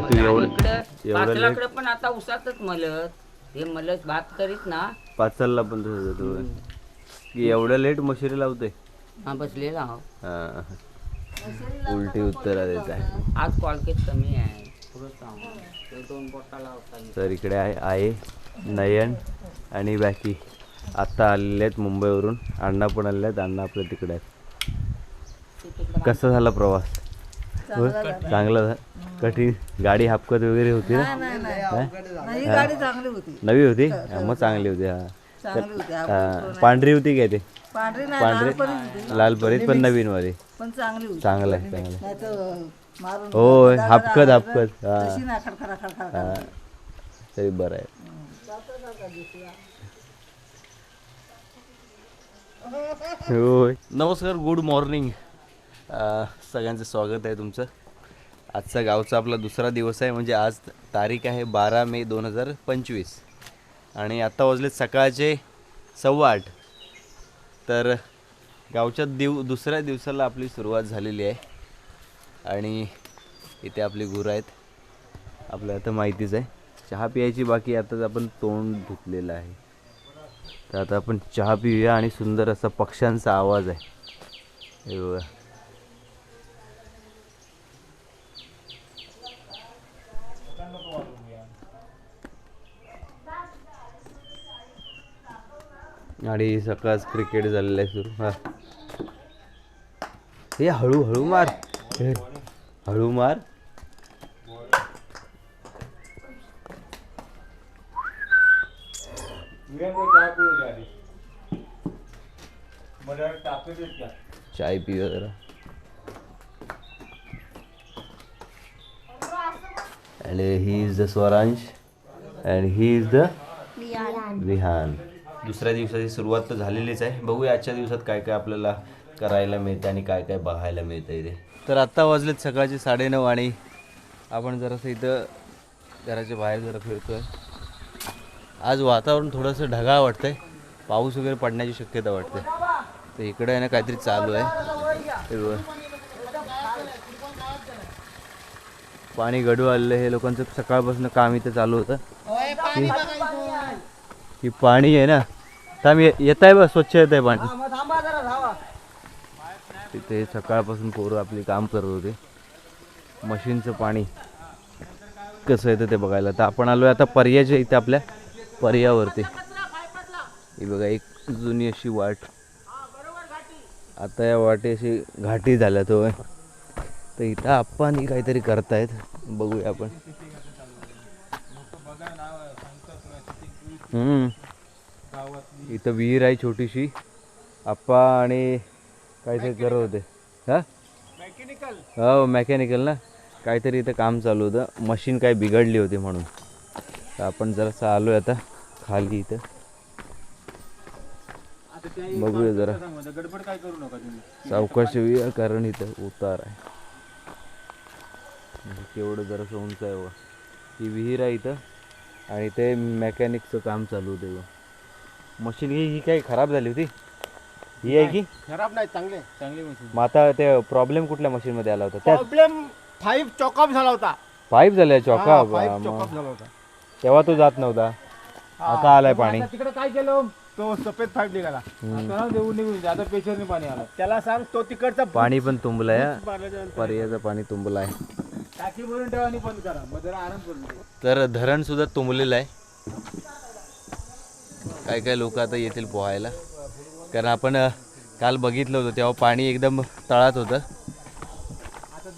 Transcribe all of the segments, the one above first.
तू एवढं इकडं एवढं late? पाचलाकडं पण आता उसातच मलत हे मलत भात करीत ना पाचलला पण तसंच. की एवढं लेट मशिरी लावते हा बसलेला आहो हा. उलटी उत्तर देत आहे आज कॉलकेट कमी आहे पुढं सांग. ते दोन बोटाला होता तर इकडे आहे आहे नयन आणि बाकी आत्ता आलेले आहेत मुंबईवरून अण्णा पण आलेले आहेत अण्णा आपल्या तिकडे आहेत कसा झाला प्रवास हो? चांगला झा- कठीण गाडी हापकत वगैरे होती ना? हा? नाही गाडी चांगली होती. नवी होती? हा, मग चांगली होती हा. चांगली होती. हा, पांढरी होती काय ते? पांढरी नाही लाल पण परीत पण नवीन वाली. पण चांगली होती. चांगलं आहे चांगलं दगड हापकत हापकत हा. हा. तरी बरं आहे. होय. नमस्कार गुड मॉर्निंग सगळ्यांचं स्वागत आहे तुमचं. आजचा गावचा आपला दुसरा दिवस आहे म्हणजे आज तारीख आहे बारा मे दोन हजार पंचवीस. आणि आत्ता वाजले सकाळचे सव्वा आठ तर गावच्या दिव दुसऱ्या दिवसाला आपली सुरुवात झालेली आहे. आणि इथे आपली गुरं आहेत. आपल्याला आता माहितीच आहे. चहा प्यायची बाकी आताच आपण तोंड धुतलेलं आहे. तर आता आपण चहा पिऊया आणि सुंदर असा पक्ष्यांचा आवाज आहे. हे बघा. आणि सकाळच क्रिकेट झालेलं आहे सुरू. हा. हे हळू हळू मार. हे, हळू मार. चाय जरा. And he is the Swaransh and he is the Vihaan दुसऱ्या दिवसाची सुरुवात तर झालेलीच आहे. बघूया आजच्या दिवसात काय काय आपल्याला करायला मिळतं आणि काय काय बघायला मिळतं इथे तर आत्ता वाजलेत सकाळचे साडेनऊ आणि आपण जरासं इथं घराच्या बाहेर जरा फिरतोय. आज वातावरण थोडंसं ढगाळ वाटतंय. पाऊस वगैरे पडण्याची शक्यता वाटते. तर इकडे आहे ना काहीतरी चालू आहे. पाणी गडू आलेलं हे लोकांचं सकाळपासून काम इथं चालू होतं. की पाणी आहे ना. थांब येत आहे बघ स्वच्छ येत आहे पाणी तिथे सकाळपासून पोरं आपली काम करत होते. मशीनचं पाणी कसं येतं ते बघायला. तर आपण आलो आता पर्याच्या इथे आपल्या पर्यावरती ही बघा एक जुनी अशी वाट. आता या वाटे अशी घाटी झाल्या तो तर इथं आपण काहीतरी करतायत. बघूया आपण. हम्म. इथं विहीर आहे छोटीशी. आप्पा आणि काहीतरी करत होते. हा? हो मेकॅनिकल ना? काहीतरी इथं काम चालू होतं. मशीन काय बिघडली होती म्हणून. तर आपण जरासं आलोय आता खाली इथं. बघूया जरा. सावकाश येऊया कारण इथं उतार आहे. केवढं जरासं उंच आहे बघा ही विहीर आहे इथं. आणि ते मेकॅनिकचं काम चालू होतं मशीन ही ही काही खराब झाली होती? ही आहे की? खराब नाही चांगले चांगली मशीन. मग आता ते प्रॉब्लेम कुठल्या मशीनमध्ये आला होता? प्रॉब्लेम फाईव्ह चॉकअप झाला होता. पाईप झालाय चॉका फाईव्ह चॉकअप झाला होता. तेव्हा तो जात नव्हता. आता आलाय पाणी. तिकडे काय केलं? तो सफेद पाईप निघाला. देऊन निघून आता पेशरने पाणी आलं. त्याला सांग तो तिकडचा पाणी पण तुंबलंय पर्याचं पाणी तुंबलं आहे टाकी भरून ठेवा आणि बंद करा. मग जरा आराम करून तर धरण सुद्धा तुंबलेलं आहे. काय काय लोक आता येतील पोहायला. कारण आपण अ, काल बघितलं होतं तेव्हा पाणी एकदम तळात होतं.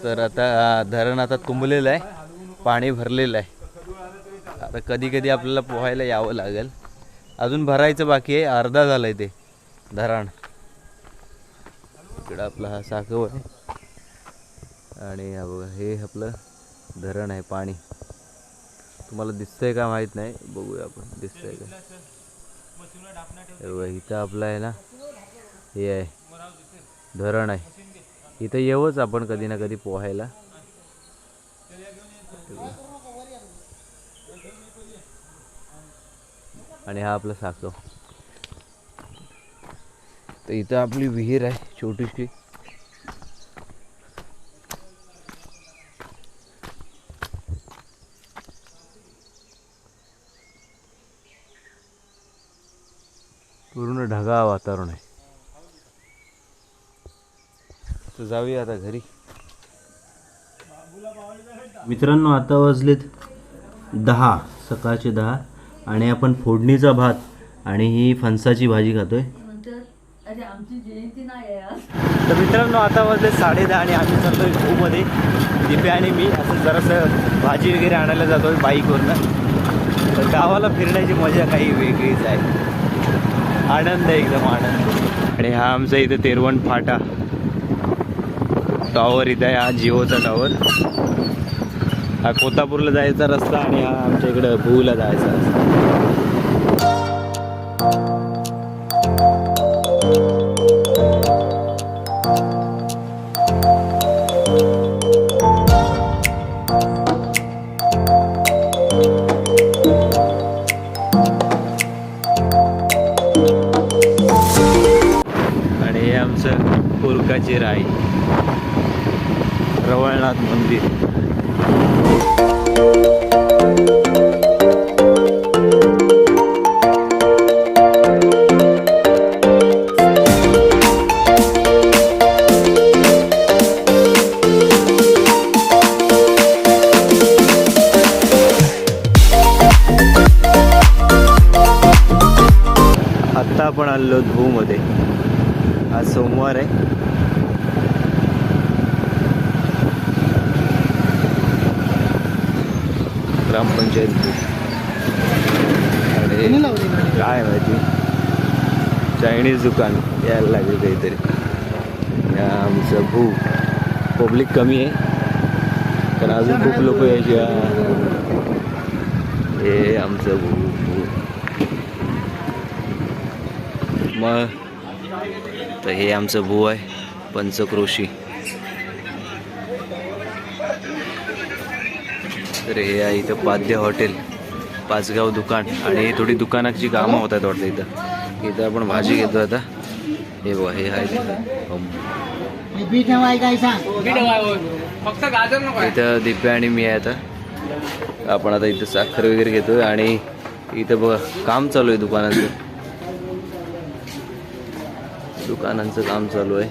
तर आता अ, धरण आता तुंबलेलं आहे. पाणी भरलेलं आहे. आता कधी कधी आपल्याला पोहायला यावं लागेल. अजून भरायचं बाकी आहे. अर्धा झालं आहे ते धरण. इकडं आपला हा साखर. आहे आणि बघा हे आपलं धरण आहे पाणी. तुम्हाला दिसतंय का माहीत नाही? बघूया आपण दिसतंय का? हे बघा, इथं आपलं आहे ना हे आहे धरण आहे. इथं येऊच आपण कधी ना कधी पोहायला. आणि हा आपला साखव तर इथं आपली विहीर आहे छोटीशी पूर्ण ढगाळ वातावरण आहे. तर जाऊया आता घरी. मित्रांनो आता वाजलेत दहा सकाळचे दहा आणि आपण फोडणीचा भात आणि ही फणसाची भाजी खातोय. तर मित्रांनो आता वाजले साडे दहा आणि आम्ही चाललोय खूपमध्ये दिपे आणि मी असं जरासं भाजी वगैरे आणायला जातोय बाईकवरनं. तर गावाला फिरण्याची मजा काही वेगळीच आहे. आनंद आहे एकदम आनंद. आणि हा आमचा इथं तेरवण फाटा. टॉवर इथं आहे हा जिओचा टॉवर हा कोतापूरला जायचा रस्ता आणि हा आमच्या इकडं भूला जायचा रस्ता. हे आमचं कोलकाची राई. रवळनाथ मंदिर. आत्ता आपण आलो धूमध्ये आज सोमवार आहे. ग्रामपंचायत काय माहिती? चायनीज दुकान यायला लागेल काहीतरी. आमचं भू पब्लिक कमी आहे. कारण अजून खूप लोक यायची. हे आमचं भू भू मग तर हे आमचं भू आहे पंचक्रोशी. तर हे आहे इथं पाद्य हॉटेल पाचगाव दुकान. आणि थोडी दुकानाची कामं होत आहेत वाटतं इथं. इथं आपण भाजी घेतो आता. हे बघा हे आहे इथं दिप्या आणि मी आहे आता. आपण आता इथं साखर वगैरे घेतोय. आणि इथं बघा काम चालू आहे दुकानाचं. दुकानांचं काम चालू आहे.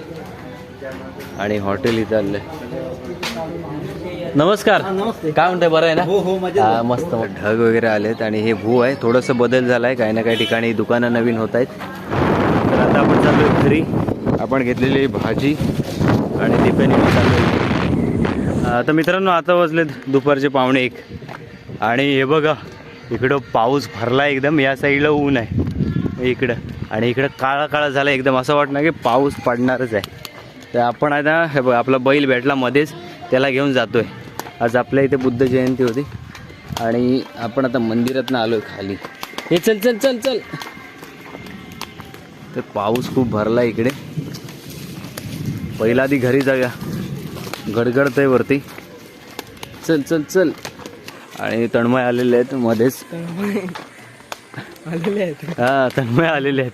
आणि हॉटेल इथं आलंय नमस्कार. काय म्हणताय बरं आहे ना? हो हो हा, मस्त. ढग वगैरे आलेत आणि हे भू आहे. थोडंसं बदल झाला आहे काही ना काही ठिकाणी दुकानं नवीन होत आहेत. तर आता आपण चाललोय घरी. आपण घेतलेली भाजी आणि दिप्याने मी चाललोय तर मित्रांनो आता वाजलेत दुपारचे पावणे एक. आणि हे बघा इकडं पाऊस भरला एकदम. या साईडला ऊन आहे. इकडं. आणि इकडं काळा काळा झाला एकदम असं वाटणार की पाऊस पडणारच आहे. तर आपण आता हे बघ आपला बैल भेटला मध्येच त्याला घेऊन जातोय. आज आपल्या इथे बुद्ध जयंती होती. आणि आपण आता मंदिरातनं आलोय खाली. हे चल चल चल चल. तर पाऊस खूप भरला इकडे. पहिला आधी घरी जाऊया. गडगडतंय वरती. चल चल चल. आणि तणमय आलेले आहेत मध्येच. हा तन्मय आलेले आहेत.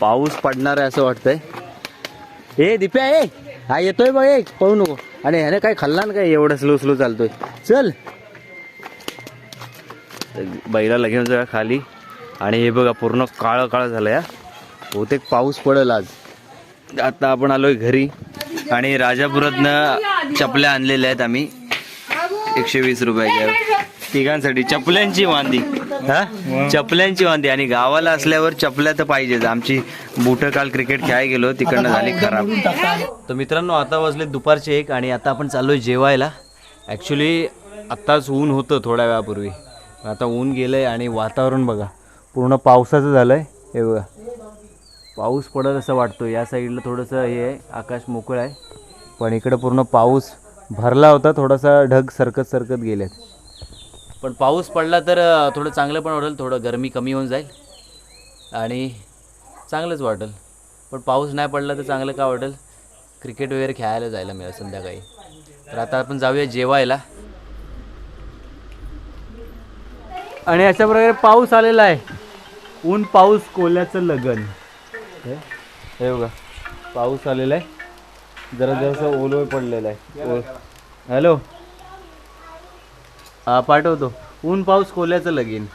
पाऊस पडणार आहे असं वाटतंय. ए दिप्या ए हा येतोय बघ एक पळू नको. आणि ह्याने काय खाल्ला ना काय? एवढं स्लो स्लो चालतोय. चल. बैलाला घेऊन जाऊया खाली. आणि हे बघा पूर्ण काळं काळं झालं या बहुतेक पाऊस पडेल आज. आता आपण आलोय घरी. आणि राजापुरातनं चपल्या आणलेल्या आहेत आम्ही. एकशे वीस रुपयाच्या तिघांसाठी चपल्यांची वांदी. हा? चपल्यांची वांदी. आणि गावाला असल्यावर चपल्या तर पाहिजेच. आमची बुटं काल क्रिकेट खेळायला गेलो. तिकडनं झाली खराब. तर मित्रांनो आता वाजले दुपारचे एक आणि आता आपण चाललोय जेवायला. ॲक्च्युली आत्ताच ऊन होतं थोड्या वेळापूर्वी. आता ऊन गेलंय आणि वातावरण बघा. पूर्ण पावसाचं झालंय. हे बघा. पाऊस पडत असं वाटतो या साईडला थोडंसं हे आहे. आकाश मोकळं आहे. पण इकडं पूर्ण पाऊस भरला होता. थोडासा ढग सरकत सरकत गेलेत. पण पाऊस पडला तर थोडं चांगलं पण वाटेल थोडं गरमी कमी होऊन जाईल. आणि चांगलंच वाटेल. पण पाऊस नाही पडला तर चांगलं का वाटेल? क्रिकेट वगैरे खेळायला जायला मिळेल संध्याकाळी. तर आता आपण जाऊया जेवायला. आणि अशा प्रकारे पाऊस आलेला आहे. ऊन पाऊस कोल्याचं लगन. हे बघा. पाऊस आलेला आहे. जरा जरासं ओलोय पडलेलं आहे. हॅलो? हा पाठवतो. ऊन पाऊस कोल्याचं लगीन.